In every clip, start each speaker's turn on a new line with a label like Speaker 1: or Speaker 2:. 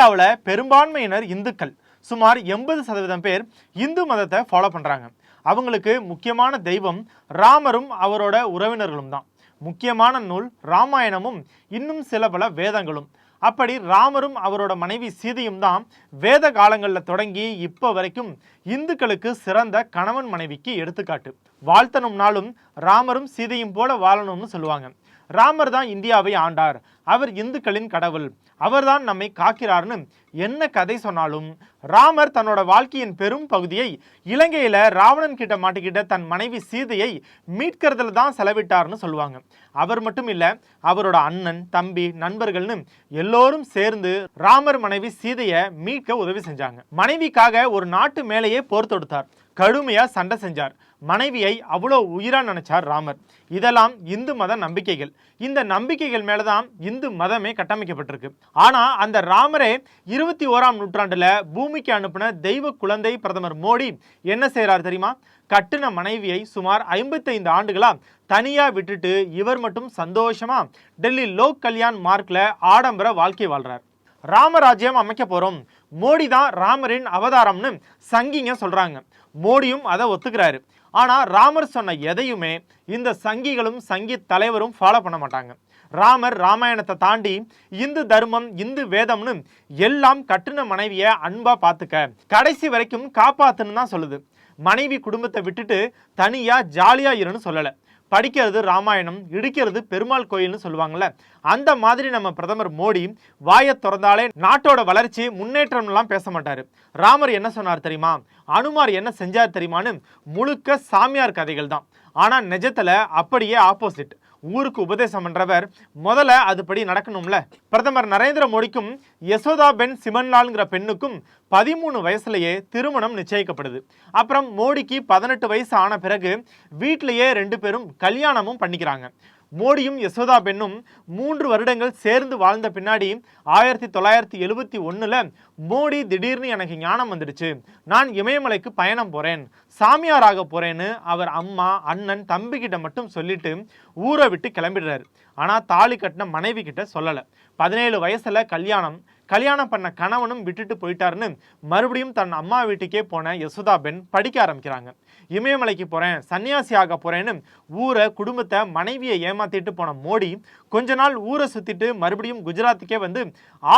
Speaker 1: இந்தியாவில் பெரும்பான்மையினர் இந்துக்கள். சுமார் எண்பது சதவீதம் பேர் இந்து மதத்தை ஃபாலோ பண்ணுறாங்க அவங்களுக்கு முக்கியமான தெய்வம் ராமரும் அவரோட உறவினர்களும் தான். முக்கியமான நூல் ராமாயணமும் இன்னும் சில பல வேதங்களும். அப்படி ராமரும் அவரோட மனைவி சீதையும் தான் வேத காலங்களில் தொடங்கி இப்போ வரைக்கும் இந்துக்களுக்கு சிறந்த கணவன் மனைவிக்கு எடுத்துக்காட்டு. வாழ்த்தனும்னாலும் ராமரும் சீதையும் போல வாழணும்னு சொல்லுவாங்க. ராமர் தான் இந்தியாவை ஆண்டார். அவர் இந்துக்களின் கடவுள். அவர்தான் நம்மை காக்கிறார்னு என்ன கதை சொன்னாலும் ராமர் தன்னோட வாழ்க்கையின் பெரும் பகுதியை இலங்கையில் ராவணன் கிட்ட மாட்டிக்கிட்ட தன் மனைவி சீதையை மீட்கிறதுல தான் செலவிட்டார்னு சொல்லுவாங்க. அவர் மட்டும் இல்லை அவரோட அண்ணன் தம்பி நண்பர்கள்னு எல்லோரும் சேர்ந்து ராமர் மனைவி சீதையை மீட்க உதவி செஞ்சாங்க. மனைவிக்காக ஒரு நாட்டு மேலேயே போர் தொடுத்தார். கடுமையாக சண்டை செஞ்சார். மனைவியை அவ்வளோ உயிராக நினச்சார் ராமர். இதெல்லாம் இந்து மத நம்பிக்கைகள். இந்த நம்பிக்கைகள் மேலே தான் இந்து மதமே கட்டமைக்கப்பட்டிருக்கு. ஆனால் அந்த ராமரே இருபத்தி ஓராம் நூற்றாண்டில் பூமிக்கு அனுப்பின தெய்வ குழந்தை பிரதமர் மோடி என்ன செய்கிறார் தெரியுமா? கட்டின மனைவியை சுமார் ஐம்பத்தைந்து ஆண்டுகளாக தனியாக விட்டுட்டு இவர் மட்டும் சந்தோஷமா டெல்லி லோக் கல்யாண் மார்க்கில் ஆடம்பர வாழ்க்கை வாழ்கிறார் ராமராஜ்யம் அமைக்க போகிறோம் மோடி தான் ராமரின் அவதாரம்னு சங்கிங்க சொல்கிறாங்க மோடியும் அதை ஒத்துக்கிறாரு. ஆனால் ராமர் சொன்ன எதையுமே இந்த சங்கிகளும் சங்கி தலைவரும் ஃபாலோ பண்ண மாட்டாங்க. ராமர் ராமாயணத்தை தாண்டி இந்து தர்மம் இந்து வேதம்னு எல்லாம் கட்டுன மனைவியை அன்பாக பார்த்துக்க கடைசி வரைக்கும் காப்பாத்துன்னு தான் சொல்லுது. மனைவி குடும்பத்தை விட்டுட்டு தனியாக ஜாலியாக இருன்னு சொல்லலை. படிக்கிறது ராமாயணம் இடிக்கிறது பெருமாள் கோயில்னு சொல்லுவாங்கள்ல அந்த மாதிரி நம்ம பிரதமர் மோடி வாயை திறந்தாலே நாட்டோட வளர்ச்சி முன்னேற்றம்லாம் பேச மாட்டார். ராமர் என்ன சொன்னார் தெரியுமா? அனுமார் என்ன செஞ்சார் தெரியுமான்னு முழுக்க சாமியார் கதைகள் தான். ஆனால் நிஜத்தில் அப்படியே ஆப்போசிட் ஊருக்கு உபதேசம் பண்ணுறவர் முதல்ல அதுபடி நடக்கணும்ல. பிரதமர் நரேந்திர மோடிக்கும் யசோதா பென் சிமன்லால்ங்கிற பெண்ணுக்கும் பதிமூணு வயசுலேயே திருமணம் நிச்சயிக்கப்படுது. அப்புறம் மோடிக்கு பதினெட்டு வயசு ஆன பிறகு வீட்டிலேயே ரெண்டு பேரும் கல்யாணமும் பண்ணிக்கிறாங்க. மோடியும் யசோதா பெண்ணும் மூன்று வருடங்கள் சேர்ந்து வாழ்ந்த பின்னாடி ஆயிரத்தி தொள்ளாயிரத்தி எழுபத்தி ஒன்றில் மோடி திடீர்னு எனக்கு ஞானம் வந்துடுச்சு. நான் இமயமலைக்கு பயணம் போகிறேன் சாமியாராக போகிறேன்னு அவர் அம்மா அண்ணன் தம்பிக்கிட்ட மட்டும் சொல்லிட்டு ஊரை விட்டு கிளம்பிடுறாரு. ஆனால் தாலி கட்டின மனைவி கிட்ட சொல்லலை. பதினேழு வயசில் கல்யாணம் கல்யாணம் பண்ண கணவனும் விட்டுட்டு போயிட்டாருன்னு மறுபடியும் தன் அம்மா வீட்டுக்கே போன யசோதா பெண் படிக்க ஆரம்பிக்கிறாங்க. இமயமலைக்கு போகிறேன் சன்னியாசி ஆக போகிறேன்னு ஊரை குடும்பத்தை மனைவியை ஏமாத்திட்டு போன மோடி கொஞ்ச நாள் ஊரை சுற்றிட்டு மறுபடியும் குஜராத்துக்கே வந்து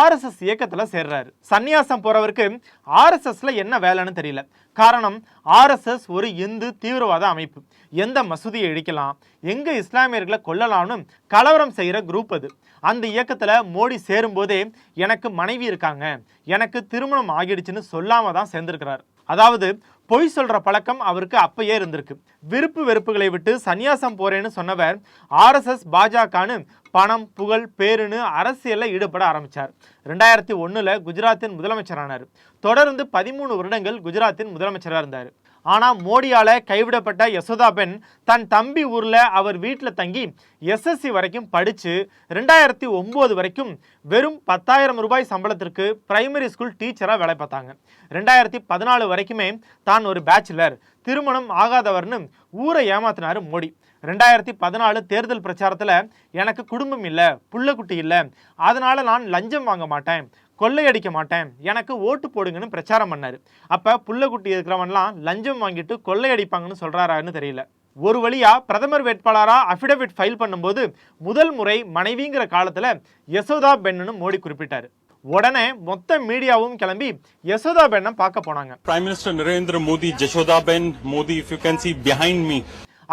Speaker 1: ஆர்எஸ்எஸ் இயக்கத்தில் சேர்றாரு. சன்னியாசம் போகிறவருக்கு ஆர்எஸ்எஸ்ல என்ன வேலைன்னு தெரியல. காரணம் ஆர்எஸ்எஸ் ஒரு இந்து தீவிரவாத அமைப்பு. எந்த மசூதியை இடிக்கலாம் எங்கே இஸ்லாமியர்களை கொல்லலாம்னு கலவரம் செய்கிற குரூப் அது. அந்த இயக்கத்தில் மோடி சேரும்போதே எனக்கு மனைவி இருக்காங்க. எனக்கு திருமணம் ஆகிடுச்சுன்னு சொல்லாமல் தான் சேர்ந்திருக்கிறார். அதாவது பொய் சொல்கிற பழக்கம் அவருக்கு அப்பயே இருந்திருக்கு. விருப்பு வெறுப்புகளை விட்டு சன்னியாசம் போகிறேன்னு சொன்னவர் ஆர்எஸ்எஸ் பாஜகன்னு பணம் புகழ் பேருன்னு அரசியலில் ஈடுபட ஆரம்பிச்சார். ரெண்டாயிரத்தி ஒன்றில் குஜராத்தின் முதலமைச்சரானார். தொடர்ந்து பதிமூணு வருடங்கள் குஜராத்தின் முதலமைச்சராக இருந்தார். ஆனால் மோடியால் கைவிடப்பட்ட யசோதா பெண் தன் தம்பி ஊரில் அவர் வீட்டில் தங்கி எஸ்எஸ்சி வரைக்கும் படித்து ரெண்டாயிரத்தி ஒம்பது வரைக்கும் வெறும் பத்தாயிரம் ரூபாய் சம்பளத்திற்கு பிரைமரி ஸ்கூல் டீச்சராக வேலை பார்த்தாங்க. ரெண்டாயிரத்தி பதினாலு வரைக்குமே தான் ஒரு பேச்சுலர். திருமணம் ஆகாதவர்னு ஊரை ஏமாத்தினார் மோடி. ரெண்டாயிரத்தி பதினாலு தேர்தல் பிரச்சாரத்தில் எனக்கு குடும்பம் இல்லை புள்ளக்குட்டி இல்லை. அதனால் நான் லஞ்சம் வாங்க மாட்டேன் கொள்ளையடிக்க மாட்டேன் எனக்கு ஓட்டு போடுங்கன்னு பிரச்சாரம் பண்ணார். அப்போ புள்ளக்குட்டி இருக்கிறவன்லாம் லஞ்சம் வாங்கிட்டு கொள்ளையடிப்பாங்கன்னு சொல்கிறாரான்னு தெரியல. ஒரு வழியாக பிரதமர் வேட்பாளராக அஃபிடவிட் ஃபைல் பண்ணும்போது முதல் முறை மனைவிங்கிற காலத்தில் யசோதா பென்னு மோடி குறிப்பிட்டார். உடனே மொத்த மீடியாவும் கிளம்பி யசோதா பெண்ணை பார்க்க போனாங்க.
Speaker 2: Prime minister Narendra Modi Jashoda Ben Modi if you can see behind me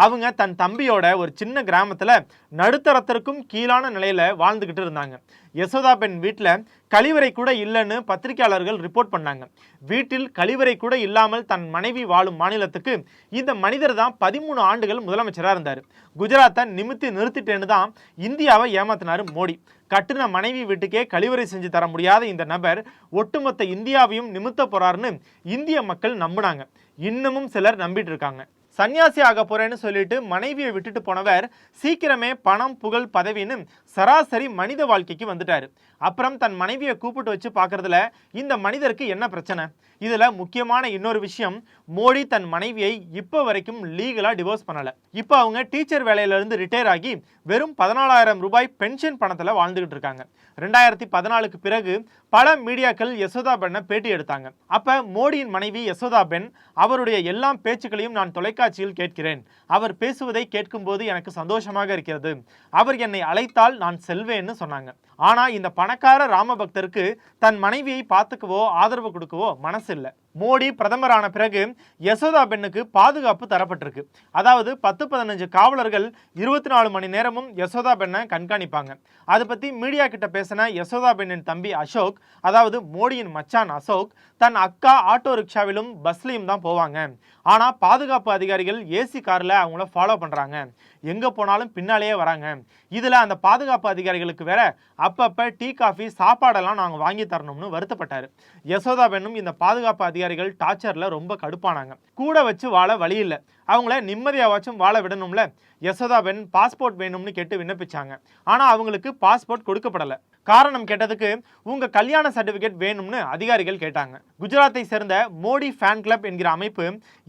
Speaker 1: அவங்க தன் தம்பியோட ஒரு சின்ன கிராமத்தில் நடுத்தரத்திற்கும் கீழான நிலையில் வாழ்ந்துக்கிட்டு இருந்தாங்க. யசோதா பெண் வீட்டில் கழிவறை கூட இல்லைன்னு பத்திரிகையாளர்கள் ரிப்போர்ட் பண்ணாங்க. வீட்டில் கழிவறை கூட இல்லாமல் தன் மனைவி வாழும் மாநிலத்துக்கு இந்த மனிதர் தான் பதிமூணு ஆண்டுகள் முதலமைச்சராக இருந்தார். குஜராத்தை நிமித்தி நிறுத்திட்டேன்னு தான் இந்தியாவை ஏமாத்தினார் மோடி. கட்டின மனைவி வீட்டுக்கே கழிவறை செஞ்சு தர முடியாத இந்த நபர் ஒட்டுமொத்த இந்தியாவையும் நிமித்த போறாருன்னு இந்திய மக்கள் நம்பினாங்க. இன்னமும் சிலர் நம்பிட்டு இருக்காங்க. சன்னியாசி ஆக போறேன்னு சொல்லிட்டு மனைவியை விட்டுட்டு போனவர் சீக்கிரமே பணம் புகழ் பதவின்னு சராசரி மனித வாழ்க்கைக்கு வந்துட்டார். அப்புறம் தன் மனைவியை கூப்பிட்டு வச்சு பார்க்கறதுல இந்த மனிதருக்கு என்ன பிரச்சனை? இதில் முக்கியமான இன்னொரு விஷயம் மோடி தன் மனைவியை இப்போ வரைக்கும் லீகலாக டிவோர்ஸ் பண்ணலை. இப்போ அவங்க டீச்சர் வேலையிலேருந்து ரிட்டையர் ஆகி வெறும் பதினாலாயிரம் ரூபாய் பென்ஷன் பணத்தில் வாழ்ந்துகிட்டு இருக்காங்க. ரெண்டாயிரத்தி பதினாலுக்கு பிறகு பல மீடியாக்கள் யசோதா பெண்ணை பேட்டி எடுத்தாங்க. அப்போ மோடியின் மனைவி யசோதா பென் அவருடைய எல்லா பேச்சுக்களையும் நான் தொலைக்காட்சியில் கேட்கிறேன். அவர் பேசுவதை கேட்கும்போது எனக்கு சந்தோஷமாக இருக்கிறது. அவர் என்னை அழைத்தால் நான் செல்வேன்னு சொன்னாங்க. ஆனா இந்த பணக்கார ராமபக்தருக்கு தன் மனைவியை பார்த்துக்கவோ ஆதரவு கொடுக்கவோ மனசு இல்லை மோடி பிரதமரான பிறகு யசோதா பெண்ணுக்கு பாதுகாப்பு தரப்பட்டிருக்கு. அதாவது பத்து பதினஞ்சு காவலர்கள் இருபத்தி நாலு மணி நேரமும் யசோதா பெண்ணை கண்காணிப்பாங்க. அதை பற்றி மீடியா கிட்ட பேசின யசோதா பெண்ணின் தம்பி அசோக் அதாவது மோடியின் மச்சான் அசோக் தன் அக்கா ஆட்டோ ரிக்ஷாவிலும் பஸ்லையும் தான் போவாங்க. ஆனால் பாதுகாப்பு அதிகாரிகள் ஏசி காரில் அவங்கள ஃபாலோ பண்ணுறாங்க எங்கே போனாலும் பின்னாலேயே வராங்க. இதில் அந்த பாதுகாப்பு அதிகாரிகளுக்கு வேற அப்பப்போ டீ காஃபி சாப்பாடெல்லாம் நாங்கள் வாங்கி தரணும்னு வருத்தப்பட்டார். யசோதா பெண்ணும் இந்த பாதுகாப்பு அதிகாரிகள் டார்ச்சர்ல ரொம்ப கடுப்பானாங்க. கூட வச்சு வாழ வழி இல்லை. அவங்கள நிம்மதியாவாச்சும் வாழ விடணும்ல. யசோதா பெண் பாஸ்போர்ட் வேணும்னு கேட்டு விண்ணப்பிச்சாங்க. ஆனால் அவங்களுக்கு பாஸ்போர்ட் கொடுக்கப்படலை. காரணம் கேட்டதுக்கு உங்க கல்யாண சர்டிபிகேட் வேணும்னு அதிகாரிகள் கேட்டாங்க. குஜராத்தை சேர்ந்த மோடி ஃபேன் கிளப் என்கிற அமைப்பு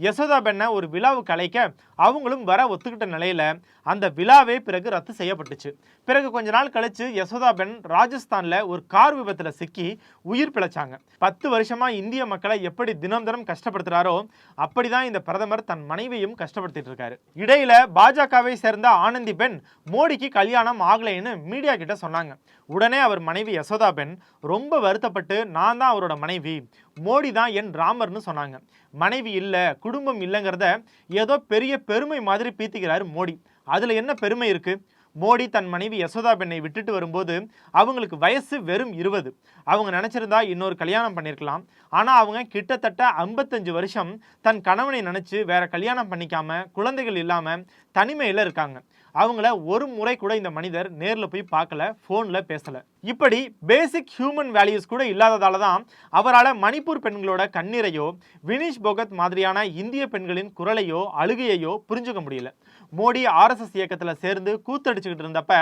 Speaker 1: யசோதா பெண்ணை ஒரு விழாவுக்கு அழைக்க அவங்களும் வர ஒத்துக்கிட்ட நிலையில அந்த விழாவே பிறகு ரத்து செய்யப்பட்டுச்சு. பிறகு கொஞ்ச நாள் கழிச்சு யசோதா பெண் ராஜஸ்தான்ல ஒரு கார் விபத்துல சிக்கி உயிர் பிழைச்சாங்க. பத்து வருஷமா இந்திய மக்களை எப்படி தினம் தினம் இப்படி தான் இந்த பிரதமர் தன் மனைவியும் கஷ்டப்படுத்திட்டு இருக்காரு இடையில பாஜகவை சேர்ந்த ஆனந்தி பெண் மோடிக்கு கல்யாணம் ஆகலைன்னு மீடியா கிட்ட சொன்னாங்க. உடனே அவர் மனைவி யசோதா பெண் ரொம்ப வருத்தப்பட்டு நான் தான் அவரோட மனைவி மோடி தான் என் ராமர்னு சொன்னாங்க. மனைவி இல்லை குடும்பம் இல்லைங்கிறத ஏதோ பெரிய பெருமை மாதிரி பீத்திக்கிறாரு மோடி. அதுல என்ன பெருமை இருக்குது மோடி தன் மனைவி யசோதா பெண்ணை விட்டுட்டு வரும்போது அவங்களுக்கு வயசு வெறும் இருபது. அவங்க நினச்சிருந்தா இன்னொரு கல்யாணம் பண்ணியிருக்கலாம் ஆனால் அவங்க கிட்டத்தட்ட ஐம்பத்தஞ்சு வருஷம் தன் கணவனை நினச்சி வேற கல்யாணம் பண்ணிக்காம குழந்தைகள் இல்லாமல் தனிமையில் இருக்காங்க. அவங்கள ஒரு முறை கூட இந்த மனிதர் நேரில் போய் பார்க்கல ஃபோனில் பேசலை. இப்படி பேசிக் ஹியூமன் வேல்யூஸ் கூட இல்லாததால தான் அவரால் மணிப்பூர் பெண்களோட கண்ணீரையோ வினிஷ் போகத் மாதிரியான இந்திய பெண்களின் குரலையோ அழுகையையோ புரிஞ்சுக்க முடியல. மோடி ஆர்எஸ்எஸ் இயக்கத்தில் சேர்ந்து கூத்தடிச்சுக்கிட்டு இருந்தப்ப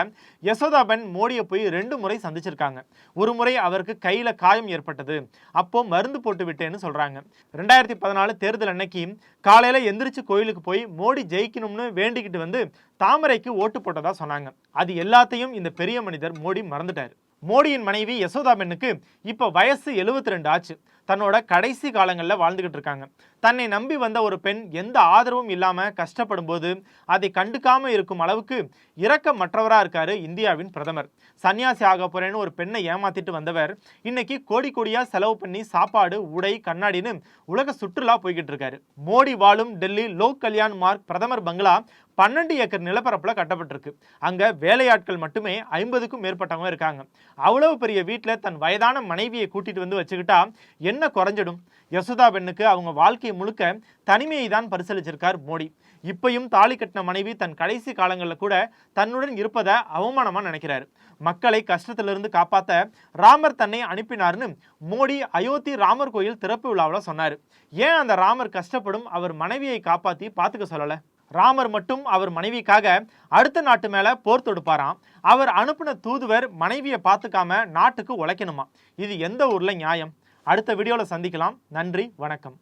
Speaker 1: யசோதாபென் மோடியை போய் ரெண்டு முறை சந்திச்சிருக்காங்க. ஒரு முறை அவருக்கு கையில் காயம் ஏற்பட்டது. அப்போ மருந்து போட்டு விட்டேன்னு சொல்றாங்க. ரெண்டாயிரத்தி பதினாலு தேர்தல் அன்னைக்கு காலையில் எந்திரிச்சு கோயிலுக்கு போய் மோடி ஜெயிக்கணும்னு வேண்டிக்கிட்டு வந்து தாமரைக்கு ஓட்டு போட்டதா சொன்னாங்க. அது எல்லாத்தையும் இந்த பெரிய மனிதர் மோடி மறந்துட்டார். மோடியின் மனைவி யசோதாபென்னுக்கு இப்போ வயசு 72 ரெண்டு ஆச்சு. தன்னோட கடைசி காலங்களில் வாழ்ந்துக்கிட்டு இருக்காங்க. தன்னை நம்பி வந்த ஒரு பெண் எந்த ஆதரவும் இல்லாமல் கஷ்டப்படும் போது அதை கண்டுக்காமல் இருக்கும் அளவுக்கு இரக்கமற்றவராக இருக்காரு இந்தியாவின் பிரதமர். சன்னியாசி ஆக போகிறேன்னு ஒரு பெண்ணை ஏமாத்திட்டு வந்தவர் இன்னைக்கு கோடி கோடியாக செலவு பண்ணி சாப்பாடு உடை கண்ணாடின்னு உலக சுற்றுலா போய்கிட்டு இருக்காரு. மோடி வாழும் டெல்லி லோக் கல்யாண் மார்க் பிரதமர் பங்களா பன்னெண்டு ஏக்கர் நிலப்பரப்பில் கட்டப்பட்டிருக்கு. அங்கே வேலையாட்கள் மட்டுமே ஐம்பதுக்கும் மேற்பட்டவங்க இருக்காங்க. அவ்வளவு பெரிய வீட்டில் தன் வயதான மனைவியை கூட்டிகிட்டு வந்து வச்சுக்கிட்டா என்ன குறைஞ்சிடும்? யசோதா பெண்ணுக்கு அவங்க வாழ்க்கை முழுக்க தனிமையை தான் பரிசீலிச்சிருக்கார் மோடி. இப்பையும் தாலி கட்டின மனைவி தன் கடைசி காலங்களில் கூட தன்னுடன் இருப்பதை அவமானமாக நினைக்கிறார். மக்களை கஷ்டத்திலிருந்து காப்பாற்ற ராமர் தன்னை அனுப்பினார்னு மோடி அயோத்தி ராமர் கோயில் திறப்பு விழாவில் சொன்னார். ஏன் அந்த ராமர் கஷ்டப்படும்? அவர் மனைவியை காப்பாற்றி பார்த்துக்க சொல்லலை. ராமர் மட்டும் அவர் மனைவிக்காக அடுத்த நாட்டு மேலே போர் தொடுப்பாராம். அவர் அனுப்பின தூதுவர் மனைவியை பார்த்துக்காம நாட்டுக்கு உழைக்கணுமா? இது எந்த ஊரில் நியாயம்? அடுத்த வீடியோவில் சந்திக்கலாம். நன்றி வணக்கம்.